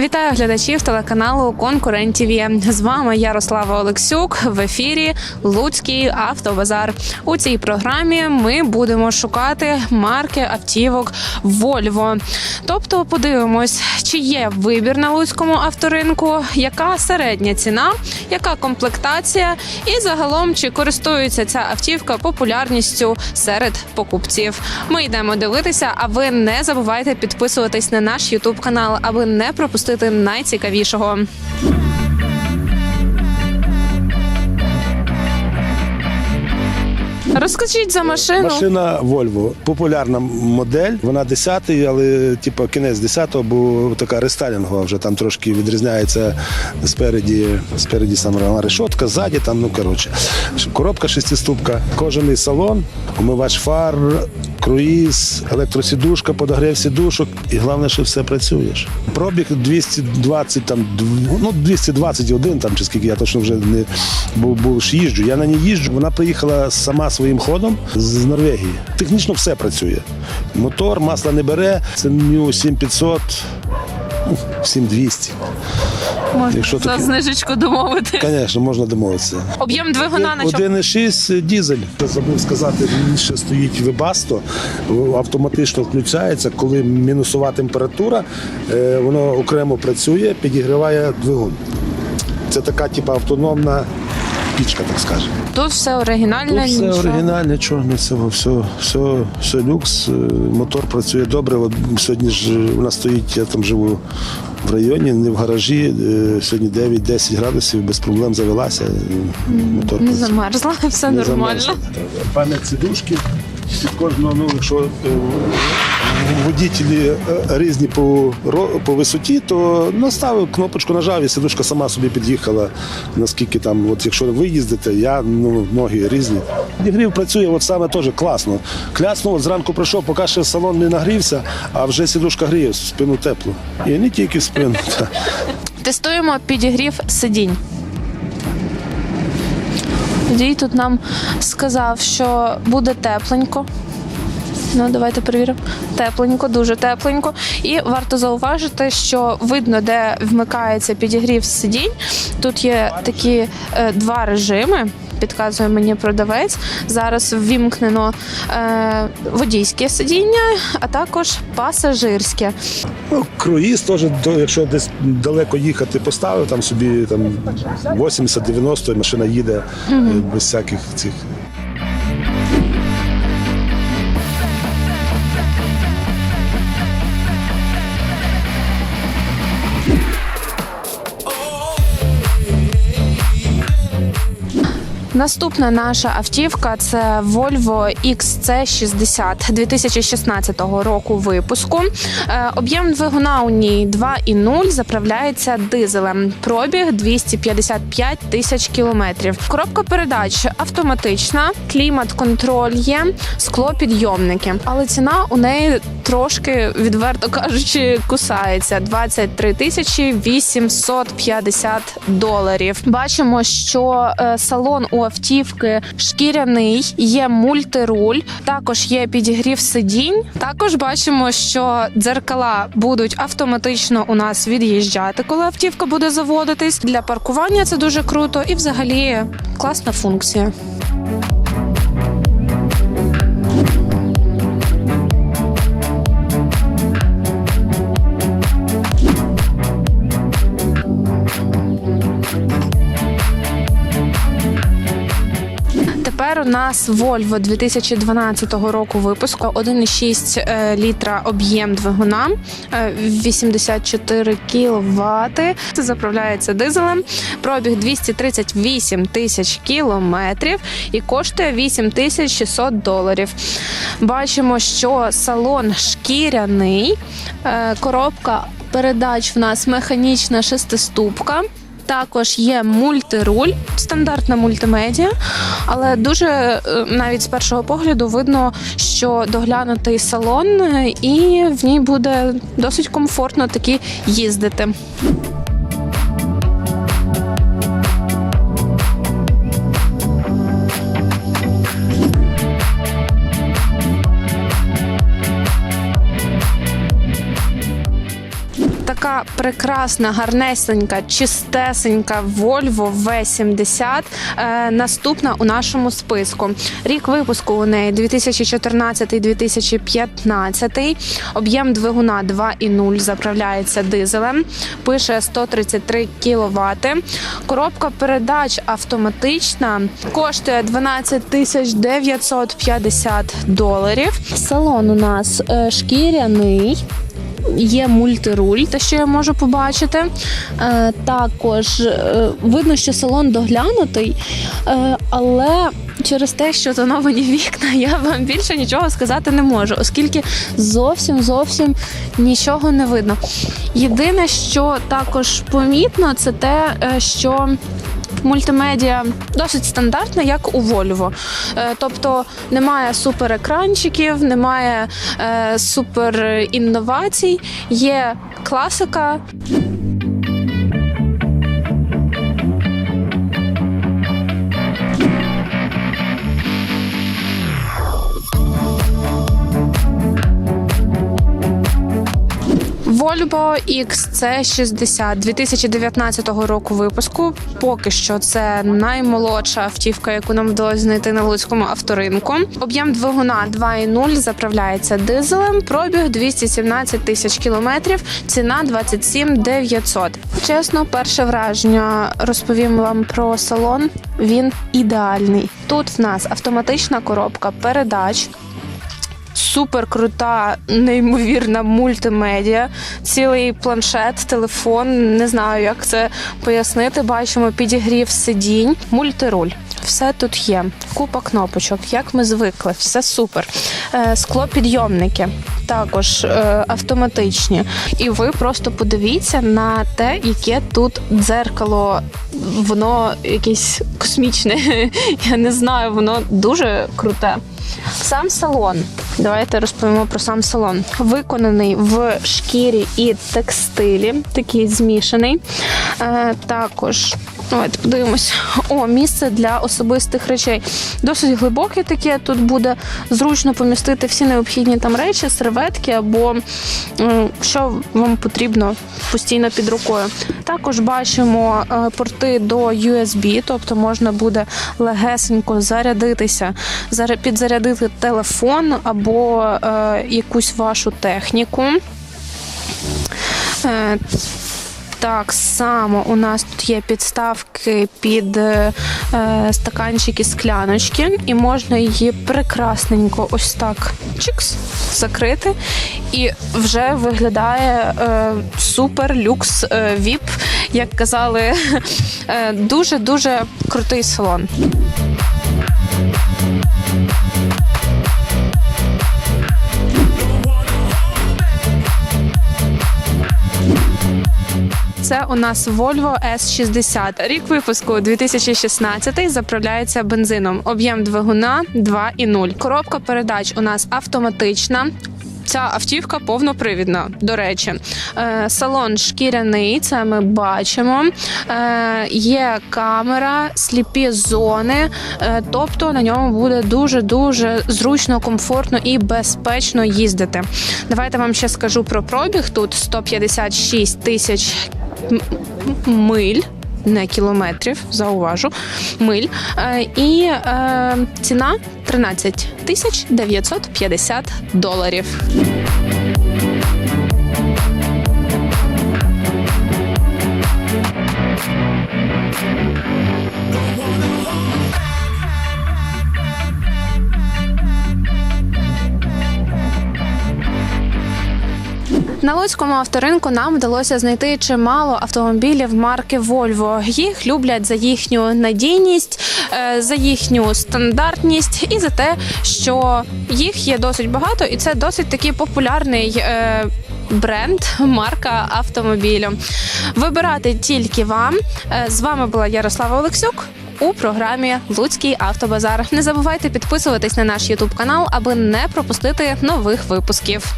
Вітаю глядачів телеканалу Конкурент ТВ. З вами Ярослава Олексюк в ефірі Луцький автобазар. У цій програмі ми будемо шукати марки автівок Volvo. Тобто подивимось, чи є вибір на луцькому авторинку, яка середня ціна, яка комплектація, і загалом чи користується ця автівка популярністю серед покупців. Ми йдемо дивитися, а ви не забувайте підписуватись на наш Ютуб канал, аби не пропустити найцікавішого. Розкажіть за машину. Машина Volvo, популярна модель. Вона 10-й, але типу кінець 10-го, бо така рестайлінгова вже там трошки відрізняється спереді, спереді сама решотка, ззаді там, ну коротше. Коробка шестиступка, кожаний салон, умивач фар, круїз, електросідушка, подогрів сідушок, і головне, що все працюєш. Пробіг 220, там, ну 221, там, чи скільки я точно вже не був, був ж їжджу. Я на ній їжджу. Вона приїхала сама своїм ходом з Норвегії. Технічно все працює. Мотор, масла не бере, це ню 7500, ну, 7200. Можна Якщо за таке- знижечку домовити. Звісно, можна домовитися. Об'єм двигуна на чому? 1,6 дізель. Забув сказати, більше ще стоїть вебасто, автоматично включається. Коли мінусова температура, е, воно окремо працює, підігріває двигун. Це така, типу, автономна пічка, так скажемо. Тут все оригінальне. Тут все нічого. оригінальне, чорне, все, все, все, все люкс. е, Мотор працює добре. От сьогодні ж у нас стоїть, я там живу в районі, не в гаражі. е, Сьогодні 9-10 градусів, без проблем завелася. Мотор Не працює. замерзла, все Не нормально. замерзла. Пам'ять сидушки. Кожного, ну, якщо е, водітелі е, різні по, по висоті, то наставив кнопочку, нажав і сидушка сама собі під'їхала. Наскільки там, от якщо ви їздите, я ну, ноги різні. Підігрів працює, от саме теж класно. Клясно, от зранку прийшов, поки ще салон не нагрівся, а вже сидушка гріє, спину тепло. І не тільки спину. Тестуємо підігрів сидінь. Водій тут нам сказав, що буде тепленько. Ну, давайте перевіримо. Тепленько, дуже тепленько. І варто зауважити, що видно, де вмикається підігрів сидінь. Тут є такі е, два режими. Підказує мені продавець. Зараз ввімкнено е, водійське сидіння, а також пасажирське. Ну, круїз теж, якщо десь далеко їхати, поставив там собі там 80-90, і машина їде угу. без всяких цих. Наступна наша автівка це Volvo XC60 2016 року випуску. Е, Об'єм двигуна у ній 2,0, заправляється дизелем. Пробіг 255 тисяч кілометрів. Коробка передач автоматична, клімат-контроль є, склопідйомники. Але ціна у неї трошки, відверто кажучи, кусається 23 тисячі 850 доларів. Бачимо, що е, салон у автівки шкіряний, є мультируль, також є підігрів сидінь. Також бачимо, що дзеркала будуть автоматично у нас від'їжджати, коли автівка буде заводитись. Для паркування це дуже круто і, взагалі, класна функція. У нас Volvo 2012 року випуску 1,6 е, літра об'єм двигуна, е, 84 кВт. Це заправляється дизелем. Пробіг 238 тисяч кілометрів і коштує 8600 доларів. Бачимо, що салон шкіряний, е, коробка передач в нас механічна шестиступка. Також є мультируль, стандартна мультимедіа, але дуже е, навіть з першого погляду видно, що доглянутий салон, е, і в ній буде досить комфортно таки їздити. Така прекрасна, гарнесенька, чистесенька Volvo V70 е, наступна у нашому списку. Рік випуску у неї 2014-2015. Об'єм двигуна 2,0 заправляється дизелем. Пише 133 кВт. Коробка передач автоматична. Коштує 12 тисяч 950 доларів. Салон у нас е, шкіряний. Є мультируль, те, що я можу побачити. Е, також е, видно, що салон доглянутий, е, але через те, що тоновані вікна, я вам більше нічого сказати не можу, оскільки зовсім зовсім нічого не видно. Єдине, що також помітно, це те, що Мультимедіа досить стандартна, як у Volvo. Е, Тобто немає супер екранчиків, немає е, супер інновацій, є класика. Volvo XC60 2019 року випуску. Поки що це наймолодша автівка, яку нам вдалося знайти на Луцькому авторинку. Об'єм двигуна 2,0 заправляється дизелем. Пробіг 217 тисяч кілометрів. Ціна 27 900. Чесно, перше враження розповім вам про салон. Він ідеальний. Тут в нас автоматична коробка передач супер крута, неймовірна мультимедіа, цілий планшет, телефон. Не знаю, як це пояснити. Бачимо підігрів сидінь, мультируль. Все тут є. Купа кнопочок, як ми звикли, все супер. Е, склопідйомники також е, автоматичні. І ви просто подивіться на те, яке тут дзеркало. Воно якесь космічне. Я не знаю, воно дуже круте. Сам салон. Давайте розповімо про сам салон. Виконаний в шкірі і текстилі, такий змішаний. Е, також. Давайте подивимось. О, місце для особистих речей. Досить глибоке таке. Тут буде зручно помістити всі необхідні там речі, серветки або що вам потрібно постійно під рукою. Також бачимо е, порти до USB, тобто можна буде легесенько зарядитися, заря- підзарядити телефон або е, якусь вашу техніку. Так само у нас тут є підставки під е, е, стаканчики скляночки, і можна її прекрасненько ось так чикс закрити. І вже виглядає е, супер люкс е, віп, як казали, Е, дуже дуже крутий салон. Це у нас Volvo S60. Рік випуску 2016 заправляється бензином. Об'єм двигуна 2,0. Коробка передач у нас автоматична. Ця автівка повнопривідна, до речі. Е, салон шкіряний, це ми бачимо. Е, є камера, сліпі зони, е, тобто на ньому буде дуже дуже зручно, комфортно і безпечно їздити. Давайте вам ще скажу про пробіг. Тут 156 тисяч миль. Не кілометрів, зауважу, миль. Е, і е, ціна 13 тисяч 950 доларів. На Луцькому авторинку нам вдалося знайти чимало автомобілів марки Volvo. Їх люблять за їхню надійність, е, за їхню стандартність і за те, що їх є досить багато, і це досить такий популярний. е, Бренд, марка автомобілю. Вибирати тільки вам. Е, З вами була Ярослава Олексюк у програмі Луцький автобазар. Не забувайте підписуватись на наш Ютуб канал, аби не пропустити нових випусків.